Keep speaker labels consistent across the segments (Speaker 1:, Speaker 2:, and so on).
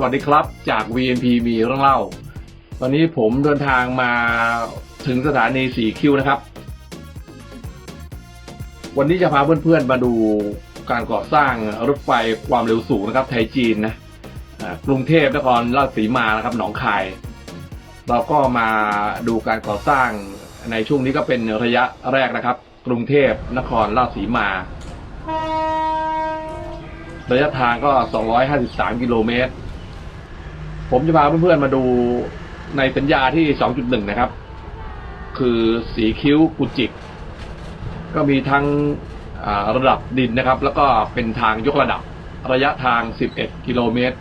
Speaker 1: สวัสดีครับจาก VNP มีเรื่องเล่า ตอนนี้ผมเดินทางมาถึงสถานีสีคิวนะครับ วันนี้จะพาเพื่อนๆมาดูการก่อสร้างรถไฟความเร็วสูงนะครับ ไทยจีนนะกรุงเทพนครราชสีมานะครับ หนองคาย เราก็มาดูการก่อสร้างในช่วงนี้ก็เป็นระยะแรกนะครับ กรุงเทพนครราชสีมาระยะทางก็ 253 กิโลเมตร ผมจะพาเพื่อนๆมาดูในสัญญาที่ 2.1 นะครับ คือสีคิ้วกุจิก ก็มีทั้งระดับดินนะครับ แล้วก็เป็นทางยกระดับระยะทาง 11 กิโลเมตร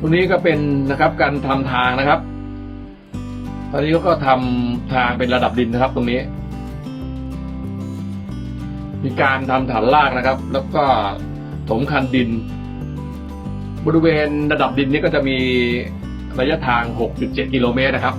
Speaker 1: ตรงนี้ก็เป็นนะครับการทำทางนะครับ ตอนนี้ก็ทำทางเป็นระดับดินนะครับ ตรงนี้ มีการทำฐานรากนะครับ แล้วก็ถมคันดิน บริเวณระดับดินนี้ก็จะมีระยะทาง 6.7 กิโลเมตรนะครับ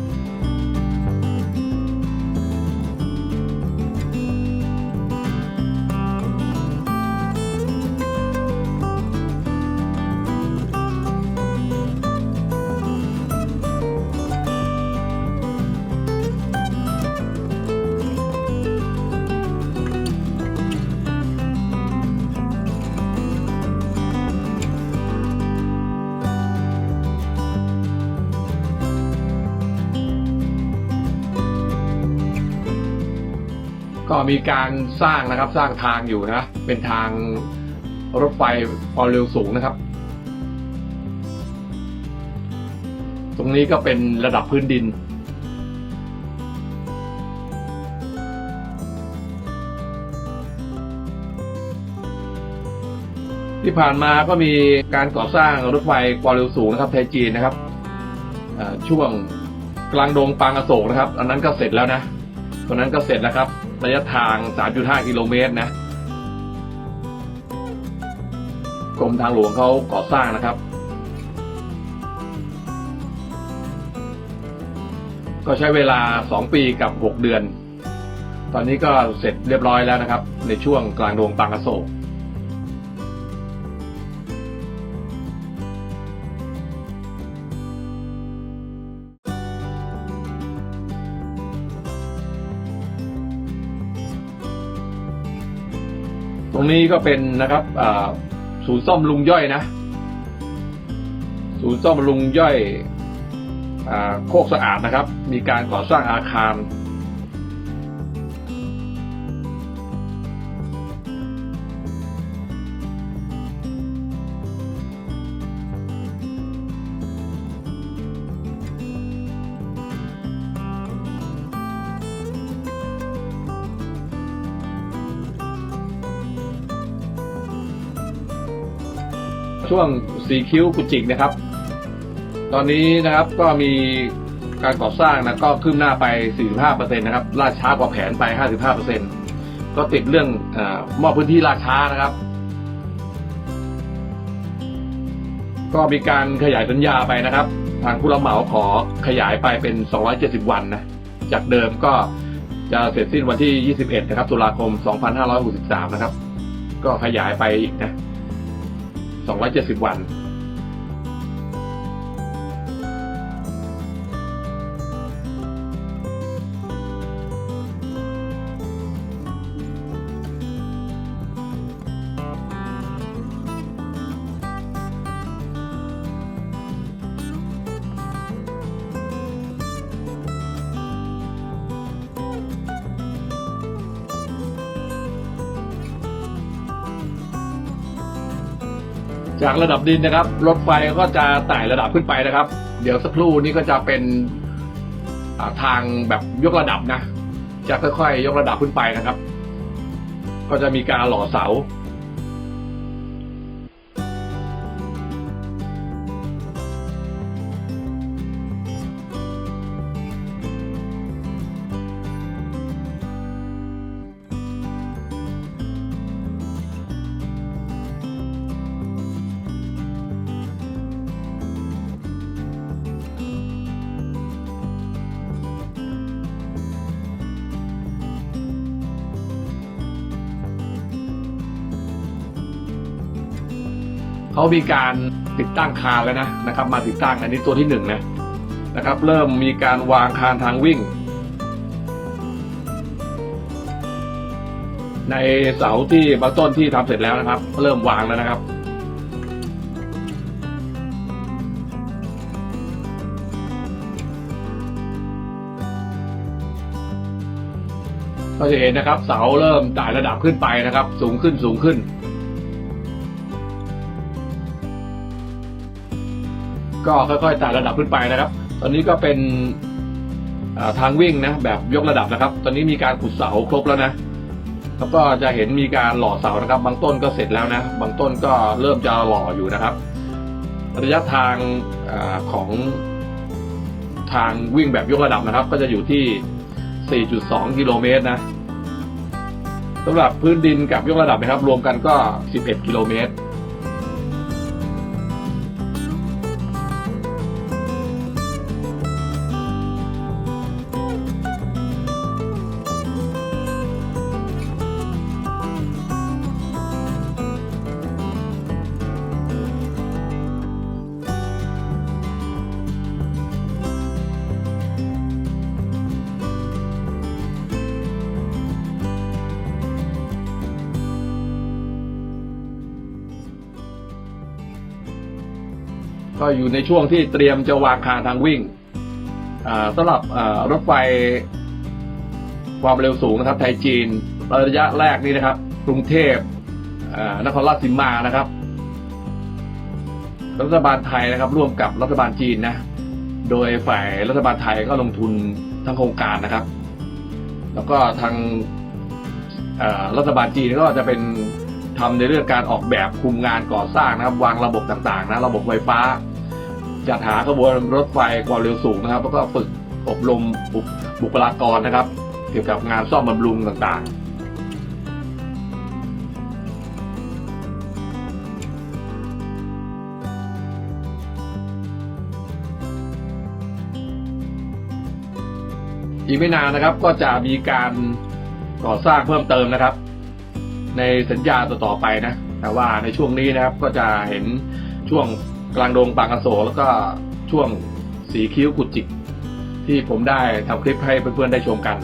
Speaker 1: ก็มีการสร้างนะครับสร้างทางอยู่นะ เป็นทางรถไฟความเร็วสูงนะครับ ตรงนี้ก็เป็นระดับพื้นดิน ที่ผ่านมาก็มีการก่อสร้างรถไฟความเร็วสูงนะครับไทยจีนนะครับช่วงกลางดงปางอโศกนะครับ อันนั้นก็เสร็จแล้วนะตอนนั้นก็เสร็จแล้วครับ ระยะทาง 3.5 กิโลเมตรนะกรมทางหลวงเขาก่อสร้างนะครับ ก็ใช้เวลา 2 ปีกับ 6 เดือน ตอนนี้ก็เสร็จเรียบร้อยแล้วนะครับ ในช่วงกลางดวงปางอโศก รงนี้ก็เป็นนะครับศูนย์ซ่อมลุงย่อยนะ ศูนย์ซ่อมลุงย่อยอโคกสะอาดนะครับ มีการก่อสร้างอาคาร ช่วงสีคิ้วกุจิกนะครับ ตอนนี้นะครับก็มีการก่อสร้างนะก็คืบหน้าไป 45%นะครับล่าช้ากว่าแผนไป 55%ก็ติดเรื่องอมอบพื้นที่ล่าช้านะครับ ก็มีการขยายสัญญาไปนะครับ ทางผู้รับเหมาขอขยายไปเป็น 270 วันนะจากเดิมก็จะเสร็จสิ้นวันที่ 21 นะครับ ตุลาคม 2563 นะครับ ก็ขยายไปอีกนะ 270 วัน จากระดับดินนะครับ รถไฟก็จะไต่ระดับขึ้นไปนะครับ เดี๋ยวสักครู่นี้ก็จะเป็นทางแบบยกระดับนะ จะค่อยๆ ยกระดับขึ้นไปนะครับ ก็จะมีการหล่อเสา เขามีการติดตั้งคานแล้วนะนะครับ มาติดตั้งอันนี้ตัวที่หนึ่งนะนะครับ เริ่มมีการวางคานทางวิ่ง ในเสาที่บางต้นที่ทำเสร็จแล้วนะครับ เริ่มวางแล้วนะครับก็จะเห็นนะครับ เสาเริ่มไต่ระดับขึ้นไปนะครับ สูงขึ้นสูงขึ้น ก็ค่อยๆไต่ระดับขึ้นไปนะครับ ตอนนี้ก็เป็นทางวิ่งนะแบบยกระดับนะครับ ตอนนี้มีการขุดเสาครบแล้วนะแล้วก็จะเห็นมีการหล่อเสานะครับ บางต้นก็เสร็จแล้วนะ บางต้นก็เริ่มจะหล่ออยู่นะครับ ระยะทางอของทางวิ่งแบบยกระดับนะครับ ก็จะอยู่ที่ 4.2 กิโลเมตรนะสำหรับพื้นดินกับยกระดับนะครับ รวมกันก็ 11 กิโลเมตร ก็อยู่ในช่วงที่เตรียมจะวางคานทางวิ่งสำหรับรถไฟความเร็วสูงนะครับ ไทยจีนระยะแรกนี้นะครับ กรุงเทพนครราชสีมานะครับ รัฐบาลไทยนะครับ ร่วมกับรัฐบาลจีนนะ โดยฝ่ายรัฐบาลไทยก็ลงทุนทั้งโครงการนะครับ แล้วก็ทางรัฐบาลจีนก็จะเป็นทำในเรื่องการออกแบบคุมงานก่อสร้างนะครับ วางระบบต่างๆนะระบบไฟฟ้า จัดหาขบวนรถไฟความเร็วสูงนะครับ แล้วก็ฝึกอบรมบุคลากรนะครับ เกี่ยวกับงานซ่อมบำรุงต่างๆอีกไม่นานนะครับก็จะมีการก่อสร้างเพิ่มเติมนะครับ ในสัญญาต่อๆไปนะ แต่ว่าในช่วงนี้นะครับก็จะเห็นช่วง กลางดงปางกระโสแล้วก็ช่วงสีคิ้วกุจิก ที่ผมได้ทำคลิปให้เพื่อนๆได้ชมกัน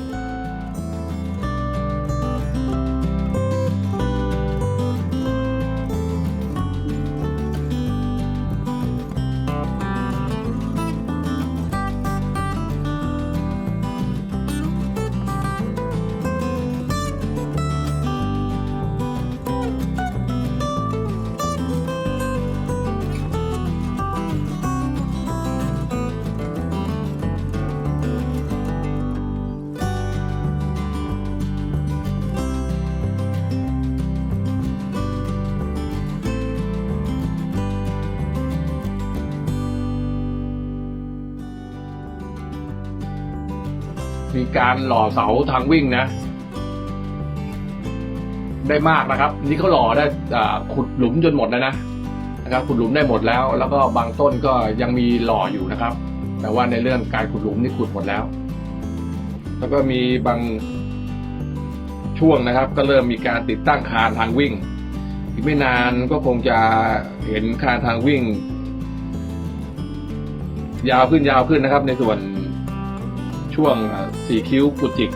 Speaker 1: การหล่อเสาทางวิ่งนะ ได้มากนะครับ นี่เขาหล่อได้ขุดหลุมจนหมดแล้วนะนะครับ ขุดหลุมได้หมดแล้ว แล้วก็บางต้นก็ยังมีหล่ออยู่นะครับ แต่ว่าในเรื่องการขุดหลุมนี่ขุดหมดแล้ว แล้วก็มีบางช่วงนะครับ ก็เริ่มมีการติดตั้งคานทางวิ่ง อีกไม่นานก็คงจะเห็นคานทางวิ่ง ยาวขึ้นยาวขึ้นนะครับ ในส่วน ช่วงสี่คิ้วกุจิก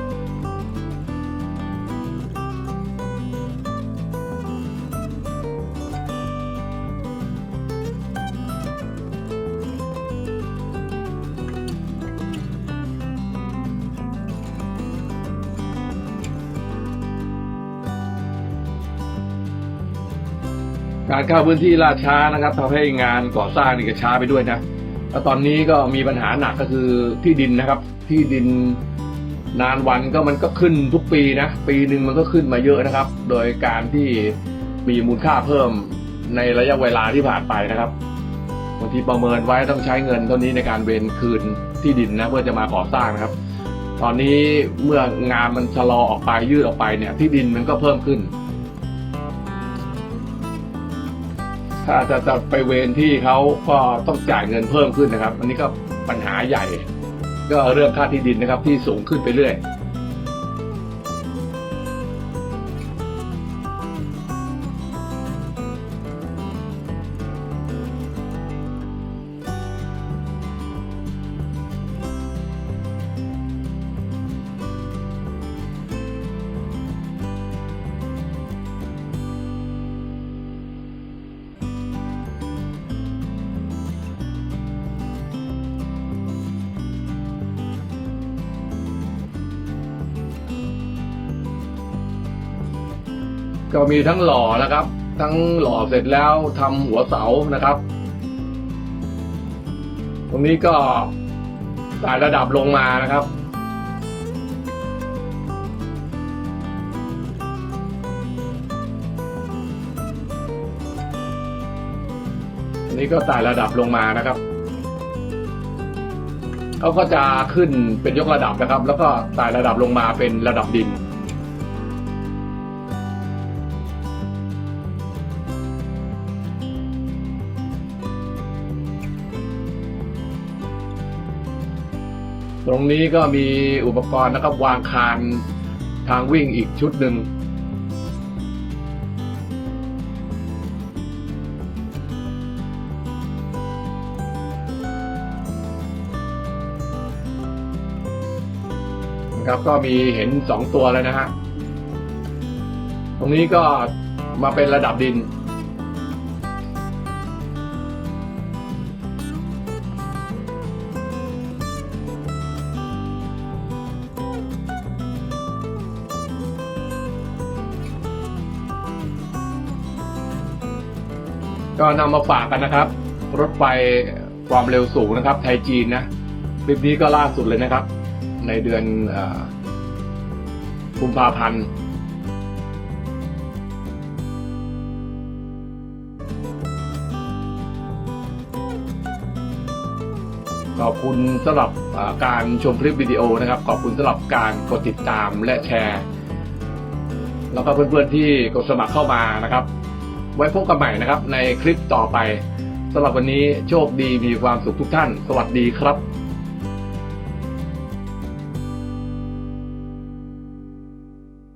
Speaker 1: การเข้าพื้นที่ล่าช้านะครับทำให้งานก่อสร้างนี่ก็ช้าไปด้วยนะแล้วตอนนี้ก็มีปัญหาหนักก็คือที่ดินนะครับ ที่ดินนานวันก็มันก็ขึ้นทุกปีนะ ปีหนึ่งมันก็ขึ้นมาเยอะนะครับ โดยการที่มีมูลค่าเพิ่มในระยะเวลาที่ผ่านไปนะครับบางทีประเมินไว้ต้องใช้เงินเท่านี้ในการเวนคืนที่ดินนะเพื่อจะมาก่อสร้างนะครับ ตอนนี้เมื่องานมันชะลอออกไปยืดออกไปเนี่ย ที่ดินมันก็เพิ่มขึ้น ถ้าจะจะไปเวนที่เขาก็ต้องจ่ายเงินเพิ่มขึ้นนะครับ อันนี้ก็ปัญหาใหญ่ ก็เรื่องค่าที่ดินนะครับที่สูงขึ้นไปเรื่อย ก็มีทั้งหล่อนะครับ ทั้งหล่อเสร็จแล้วทำหัวเสานะครับ ตรงนี้ก็ไต่ระดับลงมานะครับ อันนี้ก็ไต่ระดับลงมานะครับเขาก็จะขึ้นเป็นยกระดับนะครับ แล้วก็ไต่ระดับลงมาเป็นระดับดิน ตรงนี้ก็มีอุปกรณ์นะครับวางคานทางวิ่งอีกชุดหนึ่งนะครับก็มีเห็นสองตัวแล้วนะฮะ ตรงนี้ก็มาเป็นระดับดิน ก็นำมาฝากกันนะครับ รถไฟความเร็วสูงนะครับ ไทยจีนนะคลิปนี้ก็ล่าสุดเลยนะครับ ในเดือนกุมภาพันธ์ขอบคุณสำหรับการชมคลิปวิดีโอนะครับ ขอบคุณสำหรับการกดติดตามและแชร์ แล้วก็เพื่อนๆที่กดสมัครเข้ามานะครับ ไว้พบกันใหม่นะครับ ในคลิปต่อไปสำหรับวันนี้โชคดีมีความสุขทุกท่าน สวัสดีครับ